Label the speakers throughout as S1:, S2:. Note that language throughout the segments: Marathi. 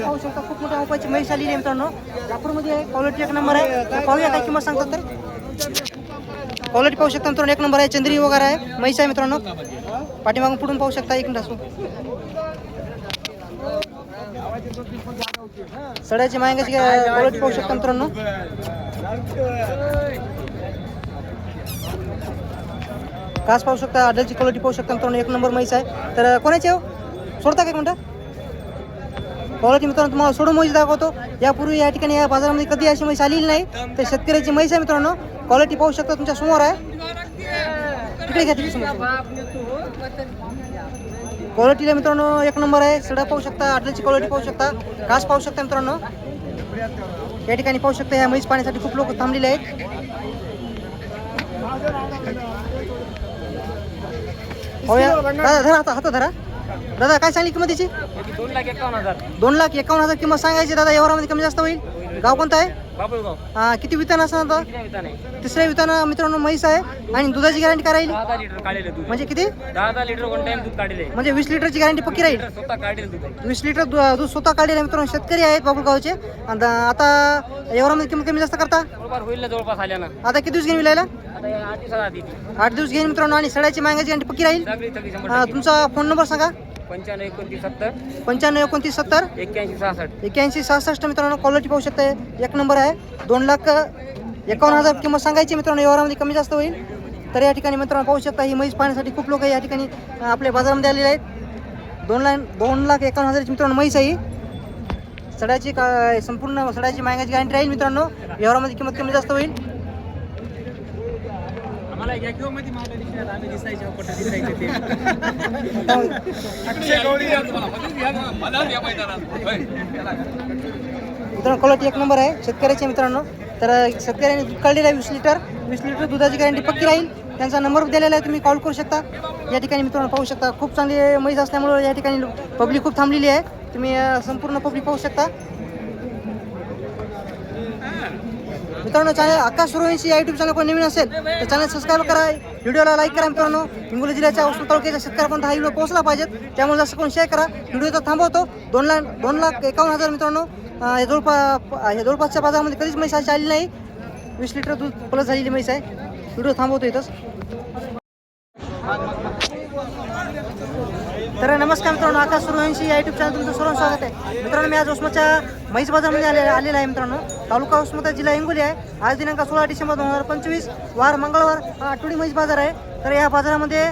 S1: क्वालिटी पाहू शकता खूप मोठ्या उपायची म्हैस आलेली आहे मित्रांनो. नागपूरमध्ये क्वालिटी एक नंबर आहे. पाहूया काय किंमत सांगतात तर. क्वालिटी पाहू शकता मित्रांनो एक नंबर आहे. चंद्री वगैरे आहे. म्हैस आहे मित्रांनो. पाठीमागून पुढून पाहू शकता. एक मिनिट असो. सड्याची मायंगाची क्वालिटी पाहू शकता मित्रांनो. कास पाहू शकता अडलची क्वालिटी पाहू शकता मित्रांनो. एक नंबर म्हैस आहे. तर कोणाची हो? सोडता का एक मिनटं मित्रांनो तुम्हाला सोडून म्हैस दाखवतो. यापूर्वी या ठिकाणी या बाजारामध्ये कधी अशी म्हैस आलेली नाही. तर शेतकऱ्याची म्हैस आहे मित्रांनो. क्वालिटी पाहू शकता तुमच्यासमोर आहे. तिकडे घ्या समोर. क्वालिटीला मित्रांनो एक नंबर आहे. सडा पाहू शकता आडलची क्वालिटी पाहू शकता. कास पाहू शकता मित्रांनो. या ठिकाणी पाहू शकता या म्हैस पाण्यासाठी खूप लोक थांबलेले आहेत. होया दादा धरा आता धरा. दादा काय सांगली किंमत त्याची
S2: दोन लाख एकावन्न हजार.
S1: दोन लाख एकावन्न हजार किंमत सांगायची दादा व्यवहारामध्ये कमी जास्त होईल? गाव कोणतं आहे?
S2: बाबुळगाव.
S1: हा, किती वितान असणार आता
S2: किती विधान आहे
S1: तिसऱ्या विताना मित्रांनो म्हैस आहे आणि दुधाची गॅरंटी काय राहील?
S2: दहा दहा लिटर काढलेलं दूध.
S1: म्हणजे किती?
S2: दहा दहा लिटर वन टाइम दूध काढलेले
S1: म्हणजे वीस लिटरची गॅरंटी पक्की राहील?
S2: लिटर स्वतः काढलेलं दूध आहे.
S1: वीस लिटर दु- दूध स्वतः काढलेलं आहे मित्रांनो शेतकरी आहेत बाबुळगावचे. आणि आता व्यवहारामध्ये किंमत कमी जास्त करता?
S2: होईल ना जवळपास आल्यानं.
S1: आता किती दिवस घेऊन विलायला?
S2: आता या आठ दिवसात आधी. ती
S1: आठ दिवस घेईन मित्रांनो आणि सड्याची मागायची गॅरंटी पक्की राहील?
S2: सगळी सगळी शंभर टक्के.
S1: तुमचा फोन नंबर सांगा.
S2: पंच्याण्णव एकोणतीस सत्तर.
S1: पंच्याण्णव एकोणतीस सत्तर?
S2: एक्क्याऐंशी सहासष्ट.
S1: एक्क्याऐंशी सहासष्ट मित्रांनो क्वालिटी पाहू शकता एक नंबर आहे. दोन लाख एकावन्न हजार किंमत सांगायची मित्रांनो. व्यवहारामध्ये कमी जास्त होईल. तर या ठिकाणी मित्रांनो पाहू शकता ही म्हैस पाहण्यासाठी खूप लोक या ठिकाणी आपल्या बाजारामध्ये आलेले आहेत. दोन लाख दोन लाख एकावन्न हजाराची मित्रांनो म्हैस आहे. सड्याची का संपूर्ण सड्याची मागायची गॅरंटी राहील मित्रांनो. व्यवहारामध्ये किंमत कमी जास्त होईल.
S2: आम्हाला या किंवा मध्ये मागं दिसणार आम्ही दिसायचे कुठं दिसायचे ते.
S1: मित्रांनो क्वालिटी एक नंबर आहे. शेतकऱ्याचे मित्रांनो. तर शेतकऱ्यांनी दूध काढलेलं आहे वीस लिटर. वीस लिटर दुधाची गॅरंटी पक्की राहील. त्यांचा नंबर दिलेला आहे तुम्ही कॉल करू शकता. या ठिकाणी मित्रांनो पाहू शकता. खूप चांगली म्हैस असल्यामुळे या ठिकाणी पब्लिक खूप थांबलेली आहे. तुम्ही अं, संपूर्ण पब्लिक पाहू शकता. मित्रांनो चॅनल आकाश सुरवंशी या युट्यूब चॅनल कोण नवीन असेल तर चॅनल सबस्क्राईब करा व्हिडिओला लाईक करा मित्रांनो. हिंगोली जिल्ह्याच्या औषध तालुक्याच्या शेतकऱ्यापर्यंत हा व्हिडिओ पोहोचला पाहिजे. त्यामुळे जास्त कोण शेअर करा. व्हिडिओ तर थांबवतो. दोन लाख दोन लाख एकावन्न हजार मित्रांनो हे जवळपास हे जवळपासच्या बाजारामध्ये कधीच म्हैस अशी आली नाही. वीस लिटर दूध प्लस झालेली म्हैस आहे. व्हिडिओ थांबवतो इथंच. तर नमस्कार मित्रांनो आकाश सुरवंशी या युट्यूब चॅनल तुमचं सर्व स्वागत आहे. मित्रांनो मी आज उस्माच्या म्हैस बाजारमध्ये आले आलेला आहे मित्रांनो. तालुका उस्माता जिल्हा हिंगोली आहे. आज दिनांक सोळा डिसेंबर दोन हजार पंचवीस वार मंगळवार आठवडी म्हैस बाजार आहे. तर या बाजारामध्ये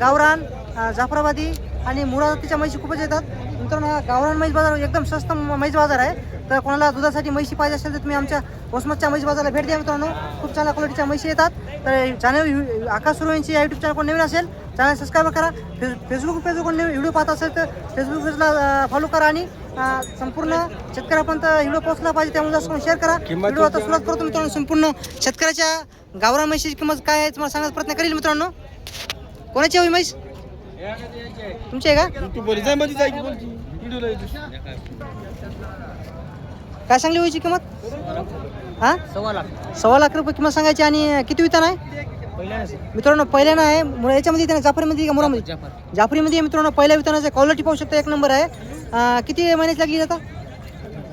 S1: गावरान जाफराबादी आणि मुरा जातीच्या म्हैशी खूपच येतात. मित्रांनो हा गावरान म्हैस बाजार एकदम स्वस्त म- म्हैस बाजार आहे. तर कोणाला दुधासाठी म्हैशी पाहिजे असेल तर तुम्ही आमच्या वसमतच्या म्हैस बाजाराला भेट द्या मित्रांनो. खूप चांगल्या क्वालिटीच्या म्हैशी येतात. तर चॅनल आकाश सूर्यवंशी या युट्यूब चॅनल कोण नवीन असेल चॅनल सबस्क्राईब करा. फेस फेसबुक पेज कोण व्हिडिओ पाहत असेल तर फेसबुक पेजला फॉलो करा आणि संपूर्ण शेतकऱ्यापर्यंत व्हिडिओ पोहोचला पाहिजे त्यामुळे जास्त शेअर करा. व्हिडिओ आता सुरुवात करतो मित्रांनो संपूर्ण शेतकऱ्याच्या गावरान म्हैशीची किंमत काय आहे तुम्हाला सांगण्याचा प्रयत्न करेल मित्रांनो? कोणाची होई म्हैस? तुमची आहे का? काय सांगली होईची किंमत? हा?
S2: सव्वा लाख.
S1: सव्वा लाख रुपये किंमत सांगायची आणि किती वितान आहे?
S2: पहिल्या
S1: मित्रांनो पहिल्यानं आहे. मग याच्यामध्ये त्याने जाफरीमध्ये का मुरामध्ये?
S2: जाफर.
S1: जाफरीमध्ये मित्रांनो पहिल्या वितानाचा क्वालिटी पाहू शकता एक नंबर आहे. अं, किती महिन्याची लागली आता?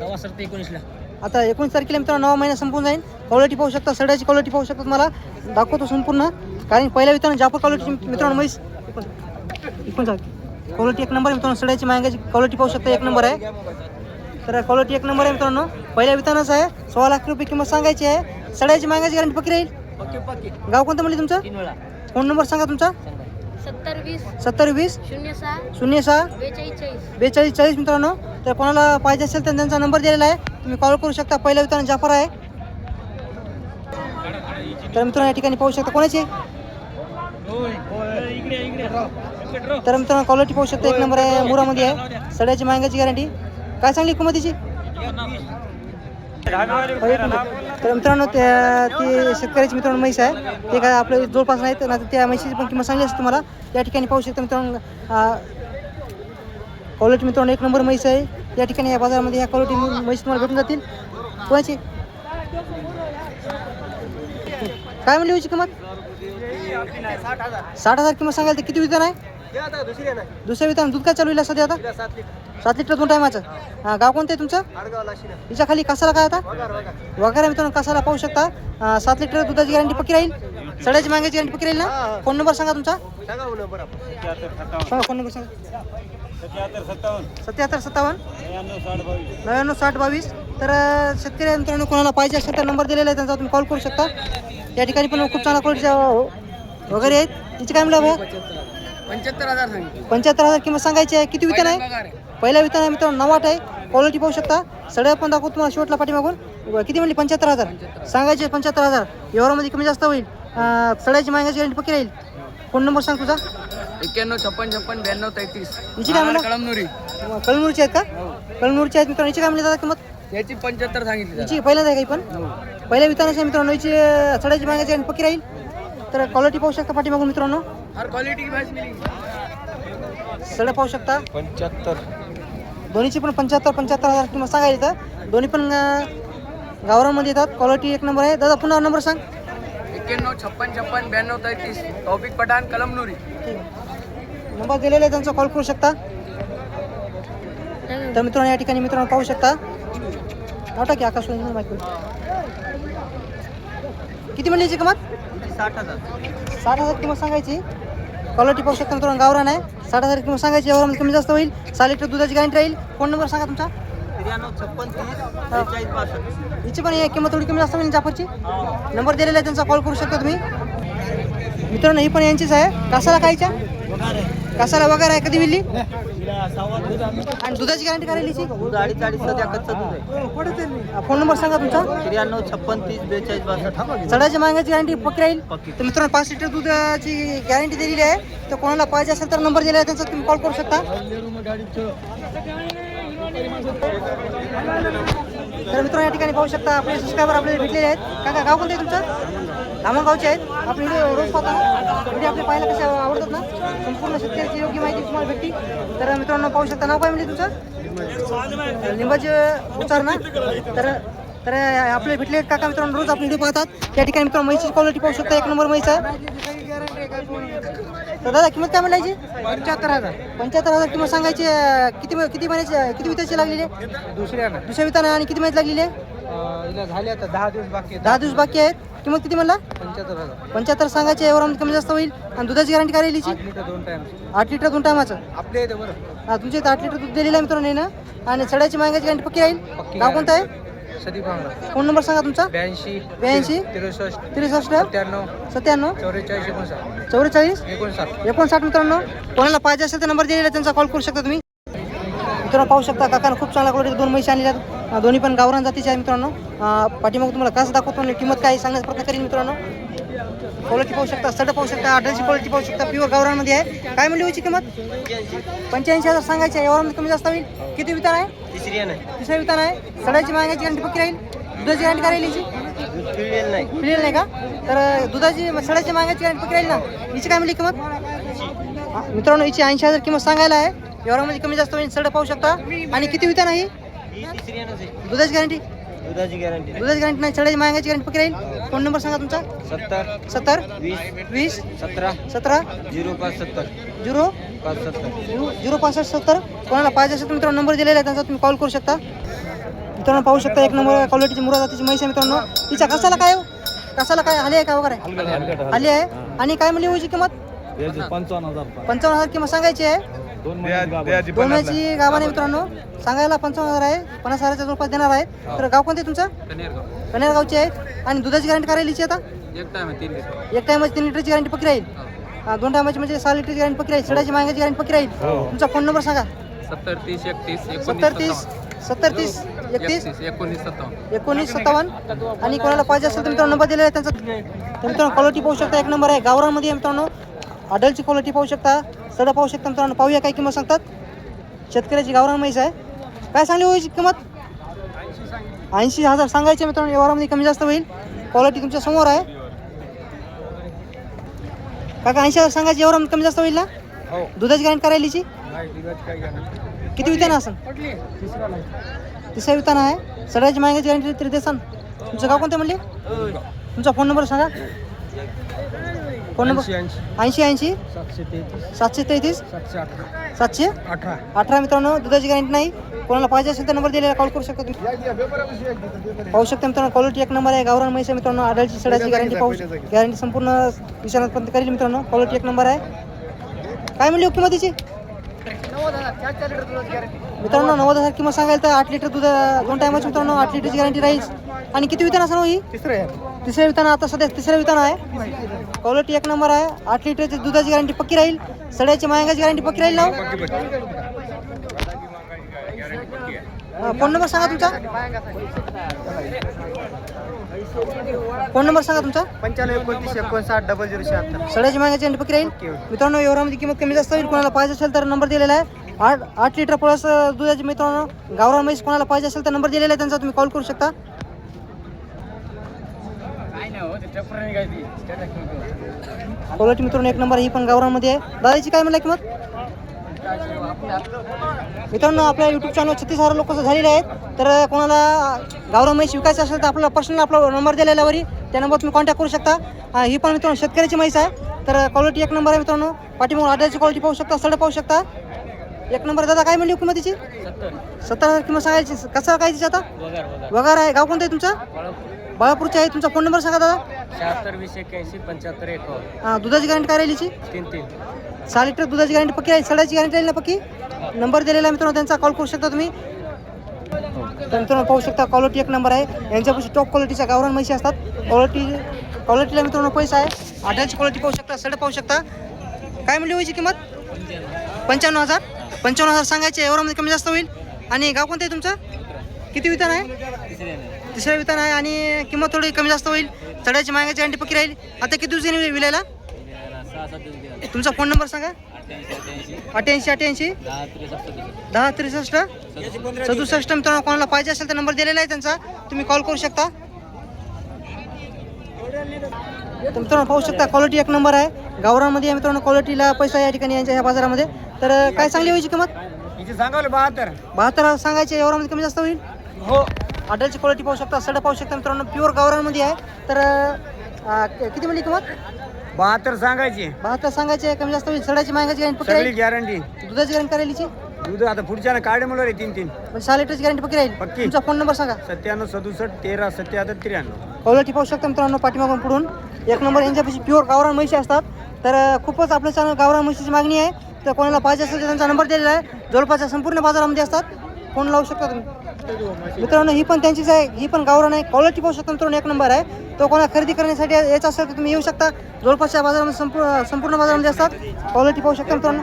S2: दवा सर ते एकोणीसला.
S1: आता एकोणीस तारखेला मित्रांनो नवा महिना संपून जाईल. क्वालिटी पाहू शकता सड्याची क्वालिटी पाहू शकता तुम्हाला. दाखवतो संपूर्ण. कारण पहिल्या विताना जाफर क्वालिटी मित्रांनो म्हैस. क्वालिटी एक नंबर आहे मित्रांनो सड्याची मागायची क्वालिटी पाहू शकता एक नंबर आहे. तर क्वालिटी एक नंबर आहे मित्रांनो. पहिल्या वितानाच आहे. सोळा लाख रुपये किंमत सांगायची आहे. सड्याची मागायची गॅरंटी पक्की राहील?
S2: पक्के पक्के.
S1: गाव कोणतं म्हणले तुमचं? फोन नंबर सांगा तुमचा.
S3: सत्तर वीस.
S1: सत्तर वीस.
S3: शून्य सहा.
S1: शून्य सहा.
S3: बेचाळीस चाळीस.
S1: मित्रांनो. तर कोणाला पाहिजे असेल तर त्यांचा नंबर दिलेला आहे. तुम्ही कॉल करू शकता. पहिल्या विताना जाफर आहे. तर मित्रांनो या ठिकाणी पाहू शकता कोणाची?
S2: इकडे इकडे
S1: तर मित्रांनो क्वालिटी पाहू शकता एक नंबर आहे. मुरामध्ये आहे. सड्याची मागायची गॅरंटी काय सांगली किंमतीची? तर मित्रांनो त्या ती शेतकऱ्याची मित्रांनो म्हैस आहे. ते काय आपल्या जवळपास नाहीत ना त्या म्हैशीची पण किंमत सांगली असते तुम्हाला. या ठिकाणी पाहू शकता मित्रांनो क्वालिटी मित्रांनो एक नंबर म्हैस आहे. या ठिकाणी या बाजारामध्ये या क्वालिटी म्हैस तुम्हाला भेटून जातील. कोणाची? काय म्हणली होती किंमत? साठ हजार. किंमत सांगाल तर किती विधान आहे? दुसऱ्या वितान दूध काय चालू आहे सध्या आता?
S2: सात लिटर
S1: दोन टायमाचं हा, गाव कोणतं आहे तुमचं? हिच्या खाली कसाला काय आता?
S2: वगार वगार
S1: वगैरे मित्रांनो कसाला पाहू शकता. सात लिटर दुधाची गॅरंटी पक्की राहील? सड्याची मागायची गॅरंटी पक्की राहील ना? फोन नंबर सांगा तुमचा.
S2: सांगा
S1: फोन नंबर सांगा. सत्याहत्तर सत्तावन्न. नव्याण्णव साठ बावीस. तर शेतकरी मित्रांनो कोणाला पाहिजे असेल तर नंबर दिलेला आहे त्यांचा तुम्ही कॉल करू शकता. या ठिकाणी पण खूप चांगला क्वालिटीच्या वगैरे आहेत. तिची काय म्हणलं
S2: पंच्याहत्तर हजार
S1: पंच्याहत्तर हजार किंमत सांगायची आहे. किती वितरण आहे? पहिला वितरण आहे मित्रांनो नवाट आहे. क्वालिटी पाहू शकता. सड्या पण दाखवतो तुम्हाला शेवटला पाठीमागून. किती म्हणली? पंच्याहत्तर हजार. सांगायचे पंच्याहत्तर हजार. व्यवहारामध्ये कमी जास्त होईल. सड्याची मागायची गॅरंटी पक्की राहील. फोन नंबर सांग तुझा.
S2: एक्क्याण्णव छप्पन छप्पन ब्याण्णव तेहतीस.
S1: हिची काय म्हणलं
S2: कळमनुरी.
S1: कळमूरची आहेत का? कळमूरची आहेत मित्रांनो. हिची काय म्हणली दादा किंमत?
S2: याची पंच्याहत्तर सांगितली
S1: हिची पहिल्यांदा आहे काही पण? पहिल्या आहे मित्रांनो. हिची सड्याची मागायची गॅरंटी पक्की राहील. तर क्वालिटी पाहू शकता पाठीमागून मित्रांनो.
S2: हर क्वालिटी
S1: सड्या पाहू शकता.
S2: पंच्याहत्तर.
S1: दोन्हीची पण पंच्याहत्तर पंच्याहत्तर हजार किंमत सांगायची तर दोन्ही पण गावरांमध्ये येतात. क्वालिटी एक नंबर आहे. दादा पुन्हा नंबर सांग.
S2: एक्क्याण्णव छप्पन छप्पन ब्याण्णव तेहतीस टॉपिक पठाण कलमनुरी.
S1: नंबर दिलेला आहे त्यांचा. कॉल करू शकता? तर मित्रांनो या ठिकाणी मित्रांनो पाहू शकता. मोठा की आकाश माहिती किती म्हणली याची किंमत?
S2: साठ हजार.
S1: साठ हजार किंमत सांगायची. क्वालिटी पाहू शकता मित्रांनो गावरान आहे. साठ हजार किंमत सांगायची यावर कमी जास्त होईल. सहा लिटर दुधाची गॅरंटी राहील. फोन नंबर सांगा तुमचा.
S2: त्र्याण्णव छप्पन तीस बेचाळीस बासष्ट.
S1: हिची पण किंमत थोडी कमी जास्त होईल जाफरची नंबर दिलेला आहे त्यांचा कॉल करू शकता तुम्ही. मित्रांनो ही पण यांचीच आहे. कासाला खायच्या कासाला वगैरे आहे कधी विल्ली? आणि दुधाची गॅरंटी काय राहील हिची
S2: दूध अडीच अडीच सध्या कच्चं दूध आहे.
S1: फोन नंबर सांगा तुमचा.
S2: त्र्याण्णव छप्पन तीस बेचाळीस बासष्ट.
S1: चढाची मागायची गॅरंटी पक्की राहील. तर मित्रांनो पाच लिटर दुधाची गॅरंटी दिलेली आहे. तर कोणाला पाहिजे असेल तर नंबर दिला आहे त्यांचा तुम्ही कॉल करू शकता. तर मित्रांनो या ठिकाणी पाहू शकता आपले सबस्क्रायबर आपल्याला भेटलेले आहेत. काका गाव कोणतं आहे तुमचं? धामणगावचे आहेत. आपण व्हिडिओ रोज पाहता. व्हिडिओ आपले पाहायला कसे आवडतात ना? संपूर्ण शेतकऱ्याची योग्य माहिती तुम्हाला भेटली तर मित्रांनो पाहू शकता. नाव काय म्हणजे तुमचं? लिंबाचे उतार ना? तर तर आपले भेटले काका मित्रांनो रोज आपण व्हिडिओ पाहतात. त्या ठिकाणी मित्रांनो म्हैसीची क्वालिटी पाहू शकता. एक नंबर म्हैस आहे. तर दादा किंमत काय म्हणायची?
S2: पंच्याहत्तर हजार.
S1: पंच्याहत्तर हजार किंमत सांगायची अं, किती किती महिन्याची किती विताची लागलेली आहे?
S2: दुसऱ्या ना.
S1: दुसऱ्या विताना आणि किती महिन्यात लागलेली आहे?
S2: हिला झाले आता दहा दिवस बाकी आहेत.
S1: दहा दिवस बाकी आहेत. किंमत किती म्हणला?
S2: पंच्याहत्तर हजार.
S1: पंच्याहत्तर सांगायचे कमी जास्त होईल. आणि दुधाची गॅरंटी काय राहील
S2: आठ लिटर दोन टाइम
S1: आठ लिटर दोन टायमाचं
S2: आपल्या इथे बरं.
S1: हा तुमच्या इथं आठ लिटर दूध दिलेलं आहे मित्रांनो ना. आणि सड्याची मागायची गॅरंटी पक्की राहील?
S2: पक्की
S1: गाव कोणतं आहे?
S2: सदी
S1: फोन नंबर सांगा तुमचा.
S2: ब्याऐंशी
S1: ब्याऐंशी
S2: त्रेसष्ट
S1: त्रेसष्ट
S2: सत्त्याण्णव
S1: सत्त्याण्णव
S2: चौवेचाळीस एकोणसाठ.
S1: चौवेचाळीस
S2: एकोणसाठ.
S1: एकोणसाठ मित्रांनो कोणाला पाहिजे असेल तर नंबर दिलेला आहे, त्यांचा कॉल करू शकता तुम्ही. मित्रांनो पाहू शकता काकानं खूप चांगल्या क्वालिटी दोन म्हशी आणलेल्या दोन्ही पण गावरान जातीचे आहेत मित्रांनो. पाठीमागं तुम्हाला कसं दाखवतो आणि किंमत काय आहे सांगण्याचा प्रयत्न करीन मित्रांनो. क्वालिटी पाहू शकता सड पाहू शकता आढळची क्वालिटी पाहू शकता प्युअर गावरानमध्ये आहे. काय म्हणली होती किंमत? पंच्याऐंशी हजार सांगायची आहे यावर कमी जास्त होईल. किती वितान आहे? तिसऱ्या वितान आहे सडाची मागायची गॅरंटी पक्की राहील? दुधाची गॅरंटी काय राहील हिची
S2: दूध पिळलेलं नाही.
S1: पिळेल नाही का? तर दुधाची सडाची मागायची गॅरंटी पक्की राहील ना? हिची काय म्हणली किंमत? हा, मित्रांनो हिची ऐंशी हजार किंमत सांगायला आहे. व्यवहारामध्ये कमी जास्त होईल सड पाहू शकता. आणि किती वितान आहे ही?
S2: ही आहे
S1: दुधाची गॅरंटी
S2: दुधाची गॅरंटी
S1: दुधाची गॅरंटी नाही सडाची मागायची गॅरंटी पक्की राहील? फोन नंबर सांगा तुमचा.
S2: सत्तर.
S1: सत्तर.
S2: वीस.
S1: वीस.
S2: सतरा.
S1: सतरा.
S2: झिरो पाच सत्तर.
S1: झिरो? झिरो पासष्ट सत्तर. कोणाला पाहिजे असेल तर मित्रांनो नंबर दिलेला आहे त्यांचा तुम्ही कॉल करू शकता. मित्रांनो पाहू शकता एक नंबर क्वालिटीची मुरा जातीची म्हैस आहे मित्रांनो. तिच्या कसाला काय हो? कसाला काय? आली आहे का वगैरे? आली आहे. आणि काय म्हणली होईची किंमत?
S2: पंचावन्न हजार
S1: पंचावन्न हजार किंमत सांगायची आहे. दोन महिन्याची गावाने मित्रांनो. सांगायला पंचावन्न हजार आहे. पन्नास हजाराच्या जवळपास देणार आहेत तर गाव कोणते तुमचं? कन्यार गावचे आहेत. आणि दुधाची गॅरंटी काय राहिली आता?
S2: एक टाइम तीन लिटर.
S1: एक टायमाची तीन लिटरची गॅरंटी पक्की राहील. दोन टायमाची म्हणजे सहा लिटरची गॅरंटी पक्की राहील सडाची मागायची गॅरंटी पक्की राहील तुमचा फोन नंबर सांगा.
S2: सत्तर तीस एकतीस
S1: सत्तर तीस सत्तर तीस एकतीस?
S2: एकोणीस सत्तावन्न.
S1: एकोणीस सत्तावन्न? आणि कोणाला पाहिजे असेल तर मित्रांनो नंबर दिलेला आहे त्यांचा. तर मित्रांनो क्वालिटी पाहू शकता एक नंबर आहे. गावरामध्ये आहे मित्रांनो. अडलची क्वालिटी पाहू शकता. सडा पाहू शकता मित्रांनो. पाहूया काय किंमत सांगतात. शेतकऱ्याची गावरान म्हैस आहे. काय सांगली होईल किंमत? ऐंशी हजार सांगायचे मित्रांनो. व्यवहारामध्ये कमी जास्त होईल. क्वालिटी तुमच्यासमोर आहे. काका ऐंशी हजार सांगायचे व्यवहारामध्ये कमी जास्त होईल ना?
S2: हो.
S1: दुधाची गॅरंटी करायलीची? किती विताना असं तिसऱ्या विताना आहे. सगळ्याची मागायची गॅरंटी तरी देसान. तुमचं गाव कोणतं म्हणले? तुमचा फोन नंबर सांगा. फोन नंबर ऐंशी ऐंशी.
S2: सातशे तेहतीस.
S1: सातशे तेहतीस?
S2: सातशे अठरा.
S1: सातशे?
S2: अठरा.
S1: अठरा मित्रांनो दुधाची गॅरंटी नाही. कोणाला पाहिजे असेल तर नंबर दिलेला कॉल करू शकता तुम्ही. पाहू शकता मित्रांनो क्वालिटी एक नंबर आहे. गावरान म्हैस मित्रांनो आडळची सडाची गॅरंटी पाहू गॅरंटी संपूर्ण विचारापर्यंत करेल मित्रांनो. क्वालिटी एक नंबर आहे. काय म्हणली हो किंमतीची मित्रांनो नव्वद हजार किंमत सांगायला तर आठ लिटर दूध दोन टायमाची मित्रांनो आठ लिटरची गॅरंटी राहील. आणि किती वितान असणार हो?
S2: तिसरं
S1: तिसऱ्या वितान आता सध्या तिसऱ्या वितान आहे. क्वालिटी एक नंबर आहे. आठ लिटरची दुधाची गॅरंटी पक्की राहील. सड्याची मायंगाची गॅरंटी पक्की राहील ना? फोन नंबर सांगा तुमचा. फोन नंबर सांगा तुमचा.
S2: पंच्याण्णव एकोणतीस एकोणसाठ डबल झिरो शहात्तर.
S1: सड्याची मागण्याची गॅरंटी पक्की राहील. मित्रांनो एवढ्यामध्ये किंमत कमी जास्त होईल कोणाला पाहिजे असेल तर नंबर दिलेला आहे. आठ आठ लिटर प्लस दुधाची मित्रांनो गावरान म्हैस कोणाला पाहिजे असेल तर नंबर दिलेला आहे त्यांचा तुम्ही कॉल करू शकता. क्वालिटी मित्रांनो एक नंबर ही पण गावरामध्ये आहे. दादाची काय म्हणला किंमत? मित्रांनो आपल्या युट्यूब चॅनल छत्तीस हजार लोक झालेले आहेत. तर कोणाला गावरान म्हैस विकायचं असेल तर आपल्याला पर्सनल आपला नंबर दिलेला वरी त्या नंबर तुम्ही कॉन्टॅक्ट करू शकता. हा, पण मित्रांनो शेतकऱ्याची म्हैस आहे. तर क्वालिटी एक नंबर आहे मित्रांनो. पाठीमागून आधारची क्वालिटी पाहू शकता सड पाहू शकता. एक नंबर दादा काय म्हणली किंमतीची सत्तर हजार किंमत सांगायची. कसं काय तिची आता? वगार आहे. गाव कोणतं आहे तुमचं? बाळापूरचे आहे. तुमचा फोन नंबर सांगा दादा.
S2: शहात्तर वीस एक्याऐंशी पंच्याहत्तर एकावन्न
S1: हा, दुधाची गॅरंटी काय राहिली हिची?
S2: तीन तीन.
S1: सहा लिटर दुधाची गॅरंटी पक्की आहे? सडाची गॅरंटी राहील ना पक्की? नंबर दिलेला आहे मित्रांनो त्यांचा कॉल करू शकता तुम्ही. तर मित्रांनो पाहू शकता क्वालिटी एक नंबर आहे. यांच्यापाशी टॉप क्वालिटीच्या गावरान म्हशी असतात. क्वालिटी क्वालिटीला मित्रांनो पैसा आहे. आठाची क्वालिटी पाहू शकता सड पाहू शकता. काय म्हणली व्हायची किंमत? पंच्याण्णव हजार. पंच्याण्णव हजार सांगायचे एवढ्यामध्ये कमी जास्त होईल. आणि गाव कोणतं आहे तुमचं? किती विधान आहे. तिसऱ्या विधान आहे आणि किंमत थोडी कमी जास्त होईल. सड्याची मागायची गॅरंटी पक्की राहील. आता किती दिवसांनी विलायला? तुमचा फोन नंबर सांगा. अठ्ठ्याऐंशी अठ्ठ्याऐंशी. दहा त्रेसष्ट. सदुसष्ट मित्रांनो कोणाला पाहिजे असेल तर नंबर दिलेला आहे त्यांचा. तुम्ही कॉल करू शकता. तर मित्रांनो पाहू शकता क्वालिटी एक नंबर आहे. गावरामध्ये मित्रांनो क्वालिटीला पैसा या ठिकाणी यांच्या ह्या बाजारामध्ये. तर काय चांगली व्हायची किंमत?
S2: सांगावले बहात्तर.
S1: बहात्तर सांगायचे एवढ्यामध्ये कमी जास्त होईल?
S2: हो.
S1: अडलची क्वालिटी पाहू शकता. सड पाहू शकता मित्रांनो प्युअर गावरामध्ये आहे. तर किती म्हणली किंमत?
S2: बहात्तर सांगायची.
S1: बहात्तर सांगायचे कमी जास्त होईल. सडाची मागायची गॅरंटी पक्की
S2: सगळी
S1: राहील
S2: गॅरंटी
S1: दुधाची गॅरंटी करायची?
S2: दूध आता पुढच्या काढे मला रे तीन तीन.
S1: म्हणजे सहा लिटरची गॅरंटी पक्की राहील?
S2: पक्की.
S1: तुमचा फोन नंबर सांगा.
S2: सत्त्याण्णव सदुसष्ट तेरा सत्याहत्तर त्र्याण्णव.
S1: क्वालिटी पाहू शकता मित्रांनो पाठीमागून पुढून. एक नंबर यांच्यापाशी प्युअर गावरान म्हशी असतात. तर अं, खूपच आपल्या चॅनल गावरान म्हशीची मागणी आहे. तर कोणाला पाहिजे असेल तर त्यांचा नंबर दिलेला आहे. जवळपासच्या संपूर्ण बाजारामध्ये असतात. फोन लावू शकता तुम्ही. मित्रांनो ही पण त्यांचीच आहे ही पण गावरान आहे. क्वालिटी पाहू शकता मित्रांनो एक नंबर आहे. तो कोणा खरेदी करण्यासाठी यायचा असेल तर तुम्ही येऊ शकता. जवळपासच्या बाजारामध्ये संपूर्ण संपूर्ण बाजारामध्ये असतात. क्वालिटी पाहू शकता मित्रांनो.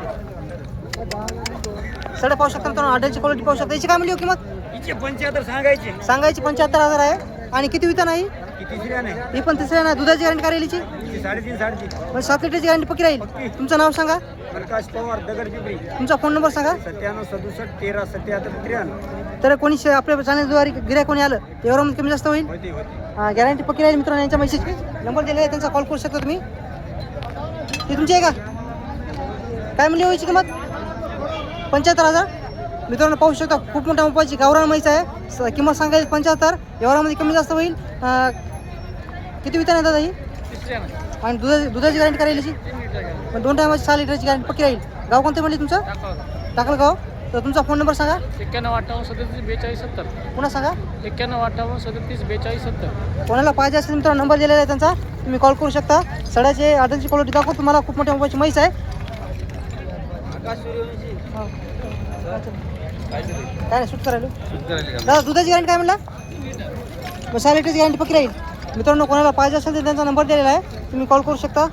S1: सडे पाहू शकता मित्रांनो आठची क्वालिटी पाहू शकता. याची काय मिळली किंमत?
S2: हिचे पंच्याहत्तर सांगायचे.
S1: सांगायची पंच्याहत्तर हजार आहे. आणि किती विता नाही
S2: ही? नाही.
S1: ही पण तिसऱ्या ना दुधाची गॅरंटी कारेलीची
S2: हिची साडेतीन साडेतीन.
S1: सात लिटरची गॅरंटी पक्की राहील? तुमचं नाव सांगा.
S2: प्रकाश पवार दगड पिपरी
S1: तुमचा फोन नंबर सांगा.
S2: सत्त्याण्णव सदुसष्ट तेरा सत्याहत्तर त्र्याण्णव.
S1: तर कोणी शे- आपल्या चॅनलद्वारे गिऱ्हाईक कोणी आलं एवढ्यामध्ये कमी जास्त होईल?
S2: होती होती.
S1: गॅरंटी पक्की राहील मित्रांनो यांच्या मेसेज नंबर दिलेला आहे त्यांचा कॉल करू शकता तुम्ही. ती तुमची आहे का? काय म्हणली व्हायची किंमत? पंच्याहत्तर हजार? मित्रांनो पाहू शकता खूप मोठ्या मोबाईलची गावरान म्हैस आहे. स- किंमत सांगायची पंच्याहत्तर एवढ्यामध्ये कमी जास्त होईल. अं, किती आहे दादा ही? आणि दुधा दुधाची गॅरंटी करायची पण दोन टायमाची सहा लिटरची गॅरंटी पक्की राहील. गाव कोणतं म्हणले तुमचं? टाकलं गाव. तर तुमचा फोन नंबर सांगा.
S4: एक्क्याण्णव अठ्ठावन्न सदतीस बेचाळीस सत्तर.
S1: पुन्हा सांगा.
S4: एक्क्याण्णव अठ्ठावन्न सदतीस बेचाळीस सत्तर.
S1: कोणाला पाहिजे असेल मित्रांनो नंबर दिलेला आहे त्यांचा. तुम्ही कॉल करू शकता. सड्याचे आडलची क्वालिटी दाखवू. तुम्हाला खूप मोठ्या मोबाईलची म्हैस आहे. काय नाही शूट करायला. दादा दुधाची गॅरंटी काय म्हणला? मग सहा लिटरची गॅरंटी पक्की राहील. मित्रांनो कोणाला पाहिजे असेल तर त्यांचा नंबर दिलेला आहे. तुम्ही कॉल करू शकता?